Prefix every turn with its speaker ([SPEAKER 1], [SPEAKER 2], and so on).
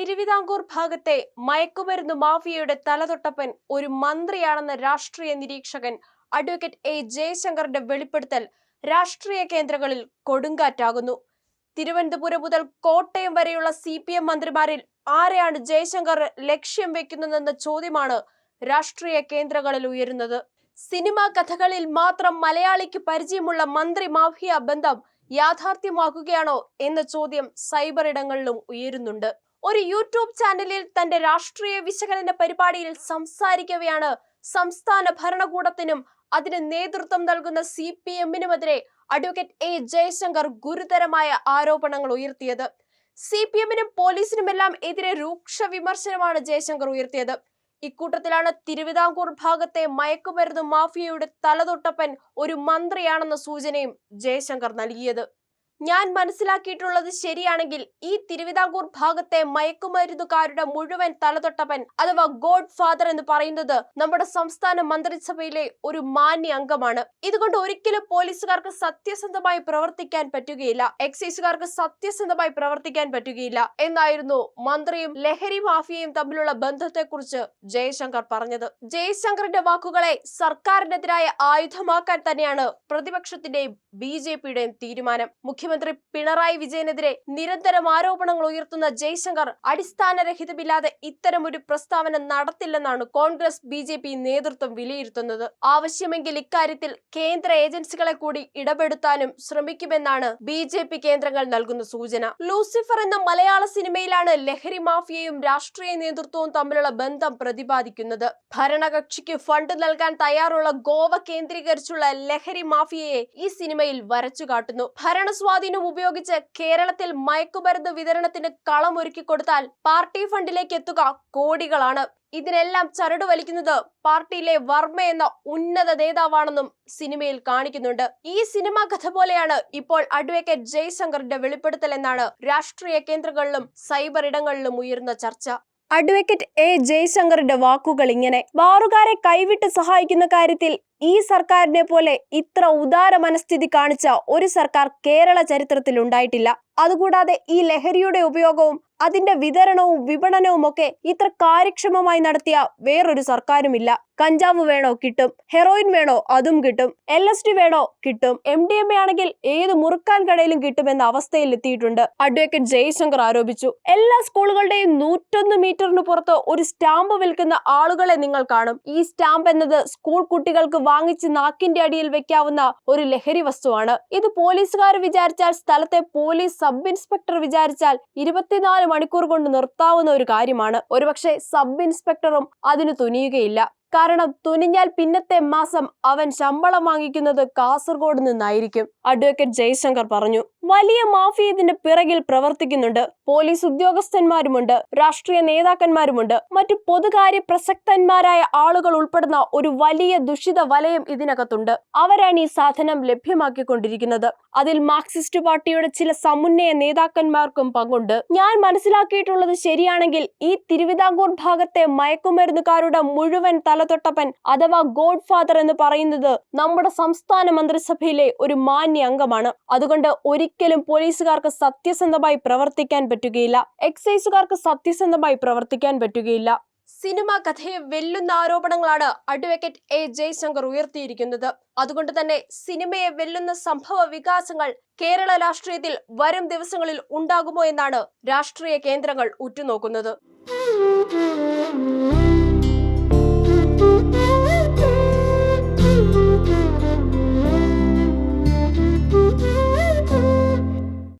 [SPEAKER 1] തിരുവിതാംകൂർ ഭാഗത്തെ മയക്കുമരുന്ന് മാഫിയയുടെ തലതൊട്ടപ്പൻ ഒരു മന്ത്രിയാണെന്ന രാഷ്ട്രീയ നിരീക്ഷകൻ അഡ്വക്കേറ്റ് എ ജയശങ്കറിന്റെ വെളിപ്പെടുത്തൽ രാഷ്ട്രീയ കേന്ദ്രങ്ങളിൽ കൊടുങ്കാറ്റാകുന്നു. തിരുവനന്തപുരം മുതൽ കോട്ടയം വരെയുള്ള സി പി എം മന്ത്രിമാരിൽ ആരെയാണ് ജയശങ്കർ ലക്ഷ്യം വെക്കുന്നതെന്ന ചോദ്യമാണ് രാഷ്ട്രീയ കേന്ദ്രങ്ങളിൽ ഉയരുന്നത്. സിനിമാ കഥകളിൽ മാത്രം മലയാളിക്ക് പരിചയമുള്ള മന്ത്രി മാഫിയ ബന്ധം യാഥാർത്ഥ്യമാക്കുകയാണോ എന്ന ചോദ്യം സൈബർ ഇടങ്ങളിലും ഉയരുന്നുണ്ട്. ഒരു യൂട്യൂബ് ചാനലിൽ തന്റെ രാഷ്ട്രീയ വിശകലന പരിപാടിയിൽ സംസാരിക്കവെയാണ് സംസ്ഥാന ഭരണകൂടത്തിനും അതിന് നേതൃത്വം നൽകുന്ന സി പി എമ്മിനുമെതിരെ അഡ്വക്കേറ്റ് എ ജയശങ്കർ ഗുരുതരമായ ആരോപണങ്ങൾ ഉയർത്തിയത്. സി പി എമ്മിനും പോലീസിനുമെല്ലാം എതിരെ രൂക്ഷ വിമർശനമാണ് ജയശങ്കർ ഉയർത്തിയത്. ഇക്കൂട്ടത്തിലാണ് തിരുവിതാംകൂർ ഭാഗത്തെ മയക്കുമരുന്ന് മാഫിയയുടെ തലതൊട്ടപ്പൻ ഒരു മന്ത്രിയാണെന്ന സൂചനയും ജയശങ്കർ നൽകിയത്. ഞാൻ മനസ്സിലാക്കിയിട്ടുള്ളത് ശരിയാണെങ്കിൽ ഈ തിരുവിതാംകൂർ ഭാഗത്തെ മയക്കുമരുന്നുകാരുടെ മുഴുവൻ തലതൊട്ടപ്പൻ അഥവാ ഗോഡ് ഫാദർ എന്ന് പറയുന്നത് നമ്മുടെ സംസ്ഥാന മന്ത്രിസഭയിലെ ഒരു മാന്യ അംഗമാണ്. ഇതുകൊണ്ട് ഒരിക്കലും പോലീസുകാർക്ക് സത്യസന്ധമായി പ്രവർത്തിക്കാൻ പറ്റുകയില്ല. എക്സൈസുകാർക്ക് സത്യസന്ധമായി പ്രവർത്തിക്കാൻ പറ്റുകയില്ല എന്നായിരുന്നു മന്ത്രിയും ലഹരി മാഫിയയും തമ്മിലുള്ള ബന്ധത്തെക്കുറിച്ച് ജയശങ്കർ പറഞ്ഞത്. ജയശങ്കറിന്റെ വാക്കുകളെ സർക്കാരിനെതിരായ ആയുധമാക്കാൻ തന്നെയാണ് പ്രതിപക്ഷത്തിന്റെയും ബി ജെ പിയുടെയും തീരുമാനം. മുഖ്യമന്ത്രി പിണറായി വിജയനെതിരെ നിരന്തരം ആരോപണങ്ങൾ ഉയർത്തുന്ന ജയശങ്കർ അടിസ്ഥാനരഹിതമില്ലാതെ ഇത്തരമൊരു പ്രസ്താവന നടത്തില്ലെന്നാണ് കോൺഗ്രസ് ബി ജെ പി നേതൃത്വം വിലയിരുത്തുന്നത്. ആവശ്യമെങ്കിൽ ഇക്കാര്യത്തിൽ കേന്ദ്ര ഏജൻസികളെ കൂടി ഇടപെടുത്താനും ശ്രമിക്കുമെന്നാണ് ബി ജെ പി കേന്ദ്രങ്ങൾ നൽകുന്ന സൂചന. ലൂസിഫർ എന്ന മലയാള സിനിമയിലാണ് ലഹരി മാഫിയയും രാഷ്ട്രീയ നേതൃത്വവും തമ്മിലുള്ള ബന്ധം പ്രതിപാദിക്കുന്നത്. ഭരണകക്ഷിക്ക് ഫണ്ട് നൽകാൻ തയ്യാറുള്ള ഗോവ കേന്ദ്രീകരിച്ചുള്ള ലഹരി മാഫിയയെ ഈ സിനിമയിൽ വരച്ചു കാട്ടുന്നു ഭരണസ്വാധീനം ഉപയോഗിച്ച് കേരളത്തിൽ മയക്കുമരുന്ന് വിതരണത്തിന് കളമൊരുക്കി കൊടുത്താൽ പാർട്ടി ഫണ്ടിലേക്ക് എത്തുക കോടികളാണ്. ഇതിനെല്ലാം ചരട് വലിക്കുന്നത് പാർട്ടിയിലെ വർമ്മ എന്ന ഉന്നത നേതാവാണെന്നും സിനിമയിൽ കാണിക്കുന്നുണ്ട്. ഈ സിനിമാ കഥ പോലെയാണ് ഇപ്പോൾ അഡ്വക്കേറ്റ് ജയശങ്കറിന്റെ വെളിപ്പെടുത്തൽ എന്നാണ് രാഷ്ട്രീയ കേന്ദ്രങ്ങളിലും സൈബർ ഇടങ്ങളിലും ഉയർന്ന ചർച്ച. അഡ്വക്കേറ്റ് എ ജയശങ്കറിന്റെ വാക്കുകൾ ഇങ്ങനെ ബാറുകാരെ കൈവിട്ട് സഹായിക്കുന്ന കാര്യത്തിൽ ഈ സർക്കാരിനെ പോലെ ഇത്ര ഉദാര മനസ്ഥിതി കാണിച്ച ഒരു സർക്കാർ കേരള ചരിത്രത്തിൽ ഉണ്ടായിട്ടില്ല. അതുകൂടാതെ ഈ ലഹരിയുടെ ഉപയോഗവും അതിന്റെ വിതരണവും വിപണനവും ഒക്കെ ഇത്ര കാര്യക്ഷമമായി നടത്തിയ വേറൊരു സർക്കാരുമില്ല. കഞ്ചാവ് വേണോ കിട്ടും? ഹെറോയിൻ വേണോ? അതും കിട്ടും. എൽ എസ് ഡി വേണോ? കിട്ടും. എം ഡി എം എ ആണെങ്കിൽ ഏത് മുറുക്കാൻ കടയിലും കിട്ടുമെന്ന അവസ്ഥയിൽ എത്തിയിട്ടുണ്ട്. അഡ്വക്കേറ്റ് ജയശങ്കർ ആരോപിച്ചു. എല്ലാ സ്കൂളുകളുടെയും നൂറ്റൊന്ന് മീറ്ററിന് പുറത്ത് ഒരു സ്റ്റാമ്പ് വിൽക്കുന്ന ആളുകളെ നിങ്ങൾ കാണും. ഈ സ്റ്റാമ്പ് എന്നത് സ്കൂൾ കുട്ടികൾക്ക് വാങ്ങിച്ച് നാക്കിന്റെ അടിയിൽ വെക്കാവുന്ന ഒരു ലഹരി വസ്തുവാണ്. ഇത് പോലീസുകാർ വിചാരിച്ചാൽ സ്ഥലത്തെ പോലീസ് സബ് ഇൻസ്പെക്ടർ വിചാരിച്ചാൽ ഇരുപത്തിനാല് മണിക്കൂർ കൊണ്ട് നിർത്താവുന്ന ഒരു കാര്യമാണ്. ഒരുപക്ഷെ സബ് ഇൻസ്പെക്ടറും അതിന് തുനിയുകയില്ല. കാരണം തുനിഞ്ഞാൽ പിന്നത്തെ മാസം അവൻ ശമ്പളം വാങ്ങിക്കുന്നത് കാസർഗോഡ് നിന്നായിരിക്കും. അഡ്വക്കേറ്റ് ജയശങ്കർ പറഞ്ഞു വലിയ മാഫിയ ഇതിന്റെ പിറകിൽ പ്രവർത്തിക്കുന്നുണ്ട്. പോലീസ് ഉദ്യോഗസ്ഥന്മാരുമുണ്ട് രാഷ്ട്രീയ നേതാക്കന്മാരുമുണ്ട്. മറ്റു പൊതുകാര്യ പ്രസക്തന്മാരായ ആളുകൾ ഉൾപ്പെടുന്ന ഒരു വലിയ ദുഷിത വലയം ഇതിനകത്തുണ്ട്. അവരാണ് ഈ സാധനം ലഭ്യമാക്കിക്കൊണ്ടിരിക്കുന്നത്. അതിൽ മാർക്സിസ്റ്റ് പാർട്ടിയുടെ ചില സമുന്നയ നേതാക്കന്മാർക്കും പങ്കുണ്ട്. ഞാൻ മനസ്സിലാക്കിയിട്ടുള്ളത് ശരിയാണെങ്കിൽ ഈ തിരുവിതാംകൂർ ഭാഗത്തെ മയക്കുമരുന്നുകാരുടെ മുഴുവൻ തലതൊട്ടപ്പൻ അഥവാ ഗോഡ് ഫാദർ എന്ന് പറയുന്നത് നമ്മുടെ സംസ്ഥാന മന്ത്രിസഭയിലെ ഒരു മാന്യ അംഗമാണ്. അതുകൊണ്ട് ഒരിക്കലും പോലീസുകാർക്ക് സത്യസന്ധമായി പ്രവർത്തിക്കാൻ പറ്റുകയില്ല. എക്സൈസുകാർക്ക് സത്യസന്ധമായി പ്രവർത്തിക്കാൻ പറ്റുകയില്ല. സിനിമ കഥയെ വെല്ലുന്ന ആരോപണങ്ങളാണ് അഡ്വക്കേറ്റ് എ ജയശങ്കർ ഉയർത്തിയിരിക്കുന്നത്. അതുകൊണ്ട് തന്നെ സിനിമയെ വെല്ലുന്ന സംഭവ വികാസങ്ങൾ കേരള രാഷ്ട്രീയത്തിൽ വരും ദിവസങ്ങളിൽ ഉണ്ടാകുമോ എന്നാണ് രാഷ്ട്രീയ കേന്ദ്രങ്ങൾ ഉറ്റുനോക്കുന്നത്.